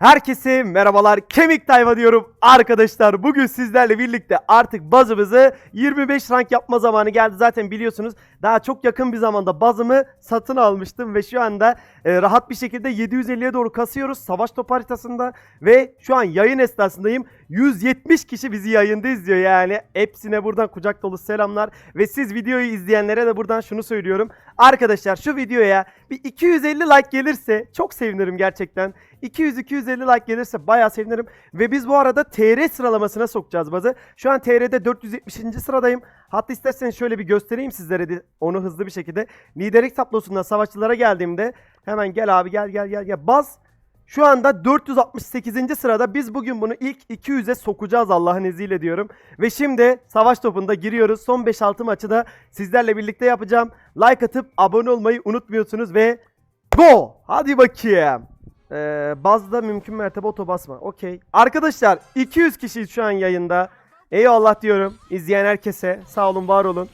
Herkese merhabalar. Kemik Tayfa diyorum arkadaşlar. Bugün sizlerle birlikte artık bazımızı 25 rank yapma zamanı geldi. Zaten biliyorsunuz daha çok yakın bir zamanda bazımı satın almıştım ve şu anda e, rahat bir şekilde 750'ye doğru kasıyoruz savaş top haritasında ve şu an yayın esnasındayım. 170 kişi bizi yayında izliyor yani. Hepsine buradan kucak dolu selamlar ve siz videoyu izleyenlere de buradan şunu söylüyorum. Arkadaşlar şu videoya bir 250 like gelirse çok sevinirim gerçekten. 200-250 like gelirse bayağı sevinirim. Ve biz bu arada TR sıralamasına sokacağız bazı. Şu an TR'de 470. sıradayım. Hatta isterseniz şöyle bir göstereyim sizlere de onu hızlı bir şekilde. Liderlik tablosunda savaşçılara geldiğimde hemen gel abi gel gel gel gel. Baz şu anda 468. sırada biz bugün bunu ilk 200'e sokacağız Allah'ın izniyle diyorum. Ve şimdi savaş topunda giriyoruz. Son 5-6 maçı da sizlerle birlikte yapacağım. Like atıp abone olmayı unutmuyorsunuz ve go! Hadi bakayım. Ee, bazda mümkün mertebe oto basma. Okey. Arkadaşlar 200 kişi şu an yayında. Eyvallah diyorum. İzleyen herkese sağ olun var olun.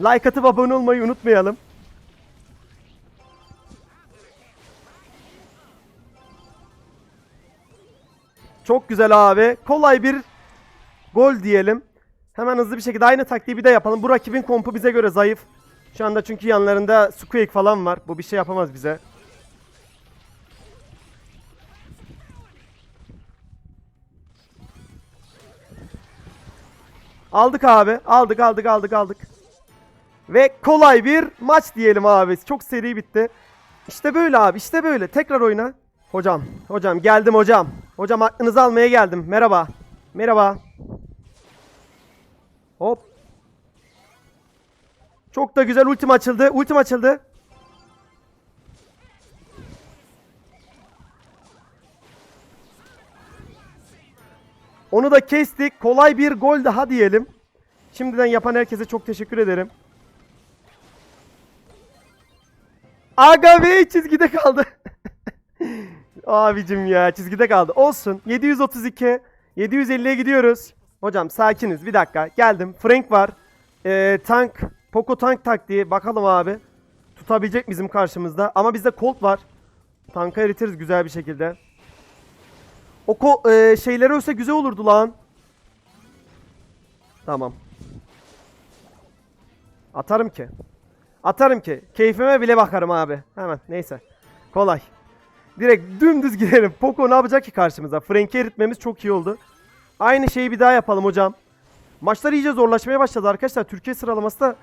Like atıp abone olmayı unutmayalım. Çok güzel abi. Kolay bir gol diyelim. Hemen hızlı bir şekilde aynı taktiği bir de yapalım. Bu rakibin kompu bize göre zayıf. Şu anda çünkü yanlarında Squeak falan var. Bu bir şey yapamaz bize. Aldık abi. Aldık aldık aldık aldık. Ve kolay bir maç diyelim abi. Çok seri bitti. İşte böyle abi işte böyle. Tekrar oyna. Hocam. Hocam geldim hocam. Hocam aklınızı almaya geldim. Merhaba. Merhaba. Hop. Çok da güzel ultim açıldı. Ultim açıldı. Onu da kestik. Kolay bir gol daha diyelim. Şimdiden yapan herkese çok teşekkür ederim. Aga be çizgide kaldı. Abicim ya çizgide kaldı. Olsun. 732. 750'ye gidiyoruz. Hocam sakiniz. Bir dakika. Geldim. Frank var. Ee, tank. Poco tank taktiği. Bakalım abi. Tutabilecek bizim karşımızda. Ama bizde Colt var. Tanka eritiriz güzel bir şekilde. O ko- e, şeyleri ölse güzel olurdu lan. Tamam. Atarım ki. Atarım ki. Keyfime bile bakarım abi. Hemen neyse. Kolay. Direkt dümdüz gidelim. Poco ne yapacak ki karşımıza? Frank'i eritmemiz çok iyi oldu. Aynı şeyi bir daha yapalım hocam. Maçlar iyice zorlaşmaya başladı arkadaşlar. Türkiye sıralaması da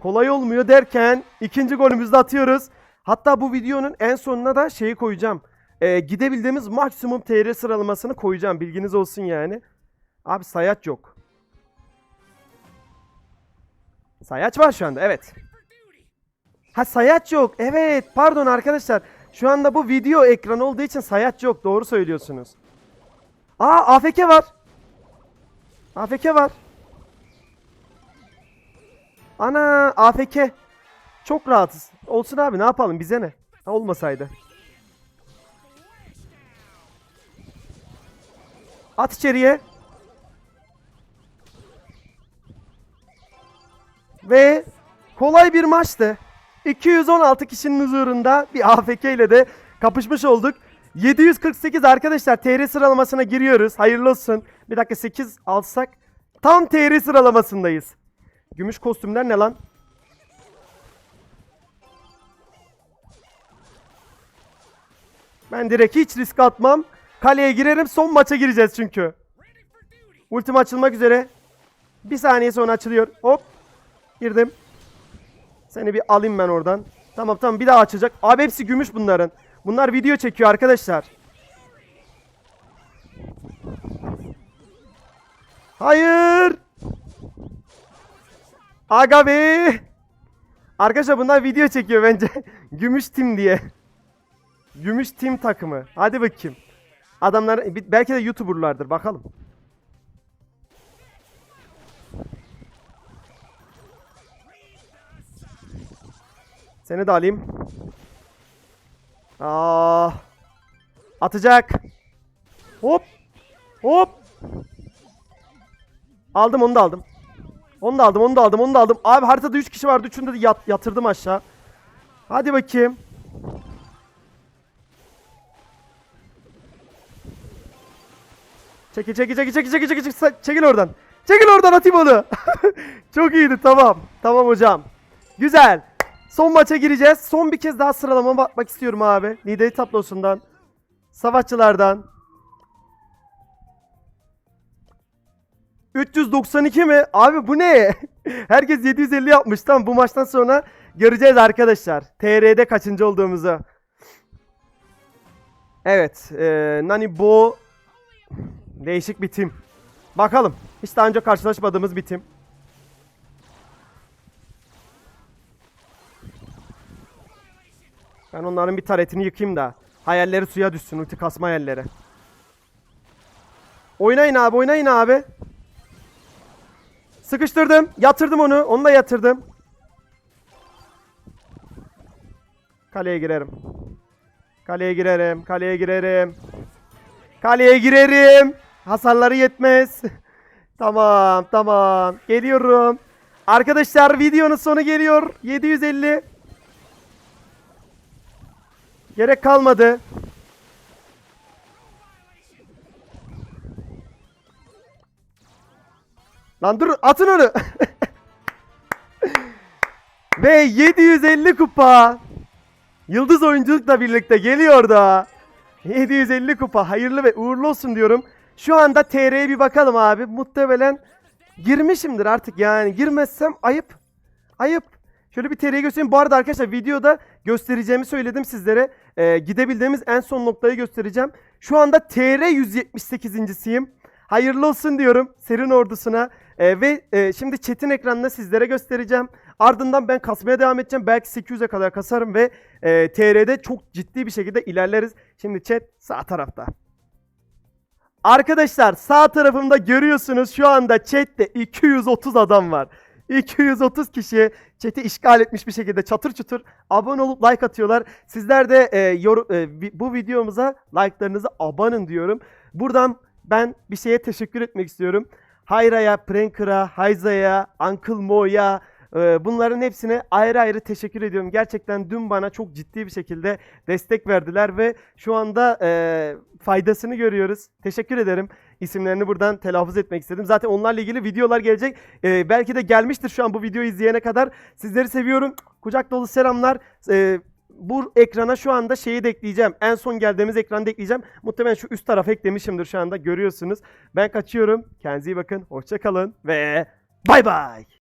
kolay olmuyor derken ikinci golümüzü de atıyoruz. Hatta bu videonun en sonuna da şeyi koyacağım. Ee, gidebildiğimiz maksimum TR sıralamasını koyacağım. Bilginiz olsun yani. Abi sayaç yok. Sayaç var şu anda evet. Ha sayaç yok. Evet pardon arkadaşlar. Şu anda bu video ekranı olduğu için sayaç yok. Doğru söylüyorsunuz. Aa AFK var. AFK var. Ana AFK. Çok rahatız. Olsun abi ne yapalım bize ne? Ha, olmasaydı. At içeriye. Ve kolay bir maçtı. 216 kişinin huzurunda bir AFK ile de kapışmış olduk. 748 arkadaşlar TR sıralamasına giriyoruz. Hayırlı olsun. Bir dakika 8 alsak tam TR sıralamasındayız. Gümüş kostümler ne lan? Ben direkt hiç risk atmam. Kaleye girerim. Son maça gireceğiz çünkü. Ultim açılmak üzere. Bir saniye sonra açılıyor. Hop. Girdim. Seni bir alayım ben oradan. Tamam tamam bir daha açacak. Abi hepsi gümüş bunların. Bunlar video çekiyor arkadaşlar. Hayır. Aga be. Arkadaşlar bunlar video çekiyor bence. gümüş tim diye. Gümüş tim takımı. Hadi bakayım. Adamlar belki de YouTuber'lardır bakalım. Seni de alayım. Aa. Atacak. Hop. Hop. Aldım onu da aldım. Onu da aldım, onu da aldım, onu da aldım. Abi haritada 3 kişi vardı. Üçünü de yat, yatırdım aşağı. Hadi bakayım. Çekil çekil çekil çekil çekil çekil çekil, çekil oradan. Çekil oradan atayım onu. Çok iyiydi tamam. Tamam hocam. Güzel. Son maça gireceğiz. Son bir kez daha sıralama bakmak istiyorum abi. Lideri tablosundan. Savaşçılardan. 392 mi? Abi bu ne? Herkes 750 yapmış. Tamam bu maçtan sonra göreceğiz arkadaşlar. TR'de kaçıncı olduğumuzu. Evet. E, Nani Bo değişik bir tim. Bakalım. Hiç daha önce karşılaşmadığımız bir tim. Ben onların bir taretini yıkayım da. Hayalleri suya düşsün. Ulti kasma hayalleri. Oynayın abi oynayın abi. Sıkıştırdım. Yatırdım onu. Onu da yatırdım. Kaleye girerim. Kaleye girerim. Kaleye girerim. Kaleye girerim. Hasarları yetmez. tamam tamam. Geliyorum. Arkadaşlar videonun sonu geliyor. 750. Gerek kalmadı. Lan dur atın onu. Ve 750 kupa. Yıldız oyunculukla birlikte geliyor da. 750 kupa hayırlı ve uğurlu olsun diyorum. Şu anda TR'ye bir bakalım abi. Muhtemelen girmişimdir artık yani. Girmezsem ayıp. Ayıp. Şöyle bir TR'yi göstereyim. Bu arada arkadaşlar videoda göstereceğimi söyledim sizlere. Ee, gidebildiğimiz en son noktayı göstereceğim. Şu anda TR 178.siyim. Hayırlı olsun diyorum Serin ordusuna. Ee, ve e, şimdi chat'in ekranında sizlere göstereceğim. Ardından ben kasmaya devam edeceğim. Belki 800'e kadar kasarım ve e, TR'de çok ciddi bir şekilde ilerleriz. Şimdi chat sağ tarafta. Arkadaşlar sağ tarafımda görüyorsunuz şu anda chatte 230 adam var. 230 kişi chat'i işgal etmiş bir şekilde çatır çutur abone olup like atıyorlar. Sizler de e, yorum- e, bu videomuza like'larınızı abanın diyorum. Buradan ben bir şeye teşekkür etmek istiyorum. Hayra'ya, Pranker'a, Hayza'ya, Uncle Mo'ya bunların hepsine ayrı ayrı teşekkür ediyorum. Gerçekten dün bana çok ciddi bir şekilde destek verdiler ve şu anda e, faydasını görüyoruz. Teşekkür ederim. İsimlerini buradan telaffuz etmek istedim. Zaten onlarla ilgili videolar gelecek. E, belki de gelmiştir şu an bu videoyu izleyene kadar. Sizleri seviyorum. Kucak dolu selamlar. E, bu ekrana şu anda şeyi de ekleyeceğim. En son geldiğimiz ekranı da ekleyeceğim. Muhtemelen şu üst tarafa eklemişimdir şu anda. Görüyorsunuz. Ben kaçıyorum. Kendinize iyi bakın. Hoşça kalın ve bay bay.